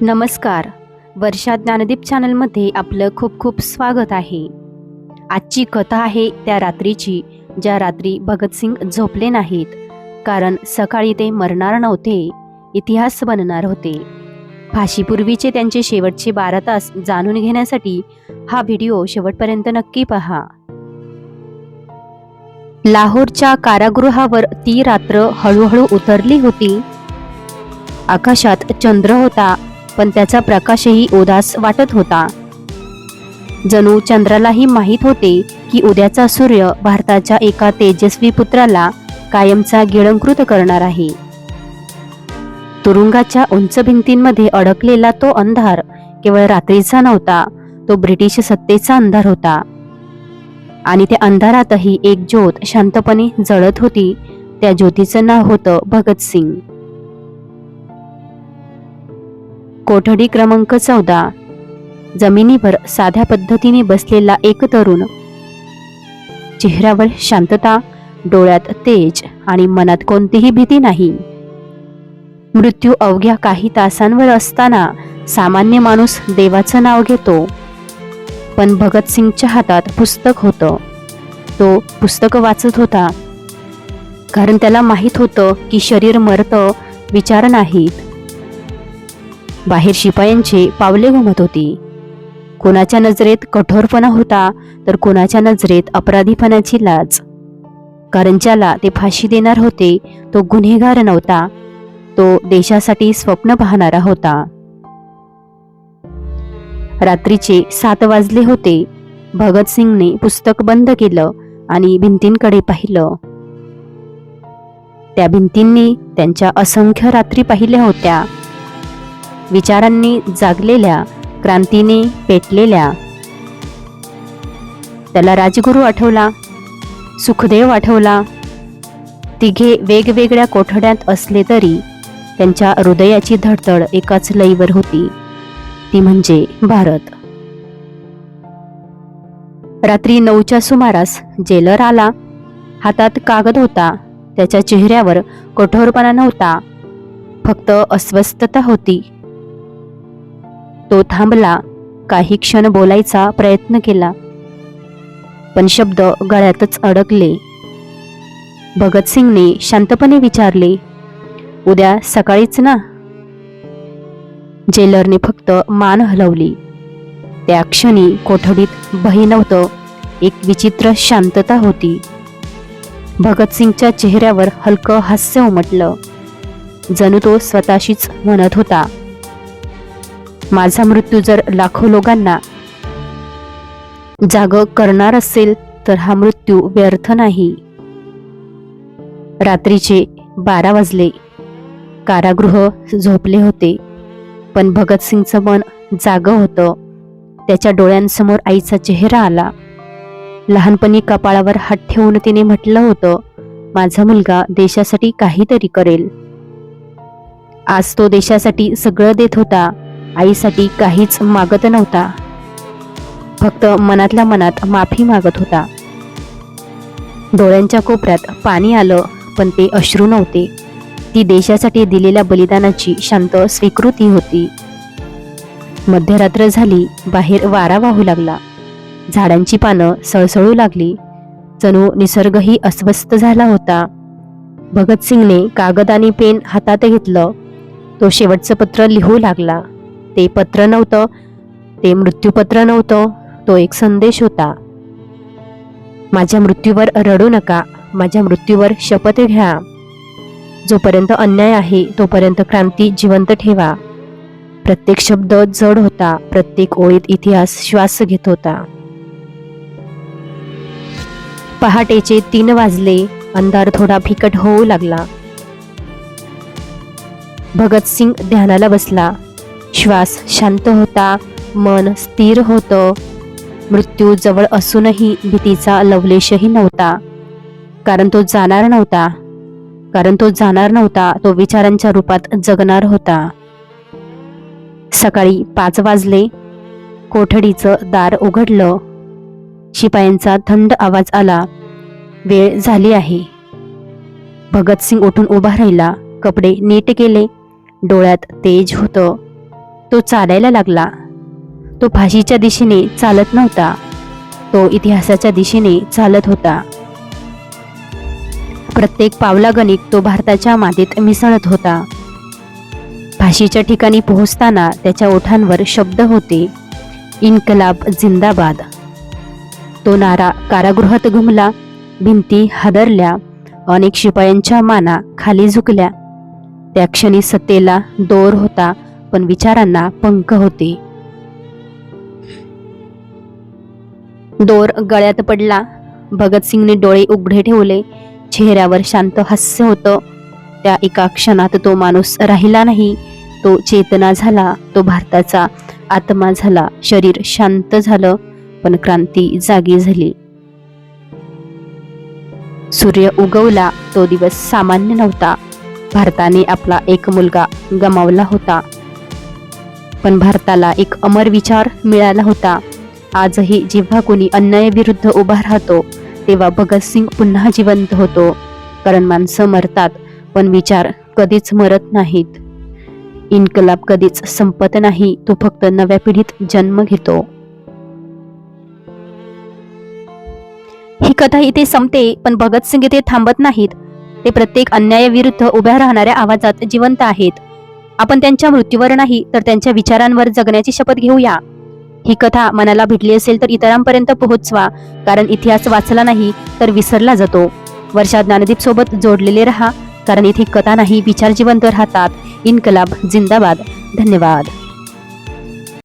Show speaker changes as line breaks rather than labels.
नमस्कार. वर्षा ज्ञानदीप चॅनलमध्ये आपलं खूप खूप स्वागत आहे. आजची कथा आहे त्या रात्रीची ज्या रात्री भगतसिंग झोपले नाहीत. कारण सकाळी ते मरणार नव्हते इतिहास बनणार होते. फाशीपूर्वीचे त्यांचे शेवटचे बारा तास जाणून घेण्यासाठी हा व्हिडिओ शेवटपर्यंत नक्की पहा. लाहोरच्या कारागृहावर ती रात्र हळूहळू उतरली होती. आकाशात चंद्र होता पण त्याचा प्रकाशही उदास वाटत होता. जणू चंद्रालाही माहीत होते की उद्याचा सूर्य भारताच्या एका तेजस्वी पुत्राला कायमचा गिळंकृत करणार आहे. तुरुंगाच्या उंच भिंतींमध्ये अडकलेला तो अंधार केवळ रात्रीचा नव्हता तो ब्रिटिश सत्तेचा अंधार होता. आणि त्या अंधारातही एक ज्योत शांतपणे जळत होती त्या ज्योतीचं नाव होतं भगतसिंग. कोठडी क्रमांक चौदा. जमिनीवर साध्या पद्धतीने बसलेला एक तरुण. चेहऱ्यावर शांतता डोळ्यात तेज आणि मनात कोणतीही भीती नाही. मृत्यू अवघ्या काही तासांवर असताना सामान्य माणूस देवाचं नाव घेतो. पण भगतसिंगच्या हातात पुस्तक होतं. तो पुस्तक वाचत होता. कारण त्याला माहीत होतं की शरीर मरतं विचार नाहीत. बाहेर शिपायांचे पावले घुमत होती. कोणाच्या नजरेत कठोरपणा होता तर कोणाच्या नजरेत अपराधीपणाची लाज. कारण ज्याला ते फाशी देणार होते तो गुन्हेगार नव्हता. तो देशासाठी स्वप्न पाहणारा होता. रात्रीचे सात वाजले होते. भगतसिंगने पुस्तक बंद केलं आणि भिंतींकडे पाहिलं. त्या भिंतींनी त्यांच्या असंख्य रात्री पाहिल्या होत्या. विचारांनी जागलेल्या क्रांतीने पेटलेल्या. त्याला राजगुरू आठवला सुखदेव आठवला. तिघे वेगवेगळ्या कोठड्यात असले तरी त्यांच्या हृदयाची धडधड एकाच लईवर होती. ती म्हणजे भारत. रात्री नऊच्या सुमारास जेलर आला. हातात कागद होता. त्याच्या चेहऱ्यावर कठोरपणा नव्हता. फक्त अस्वस्थता होती. तो थांबला काही क्षण बोलायचा प्रयत्न केला. पण शब्द गळ्यातच अडकले. भगतसिंगने शांतपणे विचारले उद्या सकाळीच ना? जेलरने फक्त मान हलवली. त्या क्षणी कोठडीत भय नव्हतं एक विचित्र शांतता होती. भगतसिंगच्या चेहऱ्यावर हलकं हास्य उमटलं. जणू तो स्वतःशीच म्हणत होता माझा मृत्यू जर लाखो लोकांना जाग करणार असेल तर हा मृत्यू व्यर्थ नाही. रात्रीचे बारा वाजले. कारागृह झोपले होते पण भगतसिंगचं मन जाग होतं. त्याच्या डोळ्यांसमोर आईचा चेहरा आला. लहानपणी कपाळावर हात ठेवून तिने म्हटलं होतं माझा मुलगा देशासाठी काहीतरी करेल. आज तो देशासाठी सगळं देत होता. आईसाठी काहीच मागत नव्हता. फक्त मनातल्या मनात माफी मागत होता. डोळ्यांच्या कोपऱ्यात पाणी आलं पण ते अश्रू नव्हते. ती देशासाठी दिलेल्या बलिदानाची शांत स्वीकृती होती. मध्यरात्र झाली बाहेर वारा वाहू लागला. झाडांची पानं सळसळू लागली. जणू निसर्गही अस्वस्थ झाला होता. भगतसिंगने कागद आणि पेन हातात घेतलं. तो शेवटचं पत्र लिहू लागला. ते पत्र नव्हतं. ते मृत्यूपत्र नव्हतं. तो एक संदेश होता. माझ्या मृत्यूवर रडू नका. माझ्या मृत्यूवर शपथ घ्या. जोपर्यंत अन्याय आहे तोपर्यंत क्रांती जिवंत ठेवा. प्रत्येक शब्द जड होता. प्रत्येक ओळीत इतिहास श्वास घेत होता. पहाटेचे तीन वाजले. अंधार थोडा फिकट होऊ लागला. भगतसिंग ध्यानाला बसला. श्वास शांत होता मन स्थिर होतं. मृत्यू जवळ असूनही भीतीचा लवलेशही नव्हता. कारण तो जाणार नव्हता. कारण तो जाणार नव्हता तो विचारांच्या रूपात जगणार होता. सकाळी पाच वाजले. कोठडीचं दार उघडलं. शिपायांचा थंड आवाज आला. वेळ झाली आहे. भगतसिंग उठून उभा राहिला. कपडे नीट केले. डोळ्यात तेज होतं. तो चालायला लागला. तो फाशीच्या दिशेने चालत नव्हता. तो इतिहासाच्या दिशेने चालत होता. प्रत्येक पावलागणिक तो भारताच्या मातीत मिसळत होता. फाशीच्या ठिकाणी पोहोचताना त्याच्या ओठांवर शब्द होते इन्कलाब जिंदाबाद. तो नारा कारागृहात घुमला भिंती हादरल्या अनेक शिपायांच्या माना खाली झुकल्या. त्या क्षणी सत्तेला दोर होता पण विचारांना पंख होते. दोर गळ्यात पडला. भगतसिंगने डोळे उघडे ठेवले. चेहऱ्यावर शांत हास्य होतं. त्या एका क्षणात तो माणूस राहिला नाही. तो चेतना झाला. तो भारताचा आत्मा झाला. शरीर शांत झालं पण क्रांती जागी झाली. सूर्य उगवला. तो दिवस सामान्य नव्हता. भारताने आपला एक मुलगा गमावला होता. पण भारताला एक अमर विचार मिळाला होता. आजही जेव्हा कोणी अन्यायाविरुद्ध उभा राहतो तेव्हा भगतसिंग पुन्हा जिवंत होतो. कारण माणसं मरतात पण विचार कधीच मरत नाहीत. इन्कलाब कधीच संपत नाही तो फक्त नव्या पिढीत जन्म घेतो. ही कथा इथे संपते पण भगतसिंग इथे थांबत नाहीत. ते प्रत्येक अन्यायाविरुद्ध उभ्या राहणाऱ्या आवाजात जिवंत आहेत. आपण त्यांच्या मृत्यूवर नाही तर त्यांच्या विचारांवर जगण्याची शपथ घेऊया. ही कथा मनाला भेटली असेल तर इतरांपर्यंत पोहोचवा कारण इतिहास वाचला नाही तर विसरला जातो. वर्षा ज्ञानदीप सोबत जोडलेले रहा कारण इथे कथा नाही विचार जिवंत राहतात. इन्कलाब जिंदाबाद. धन्यवाद.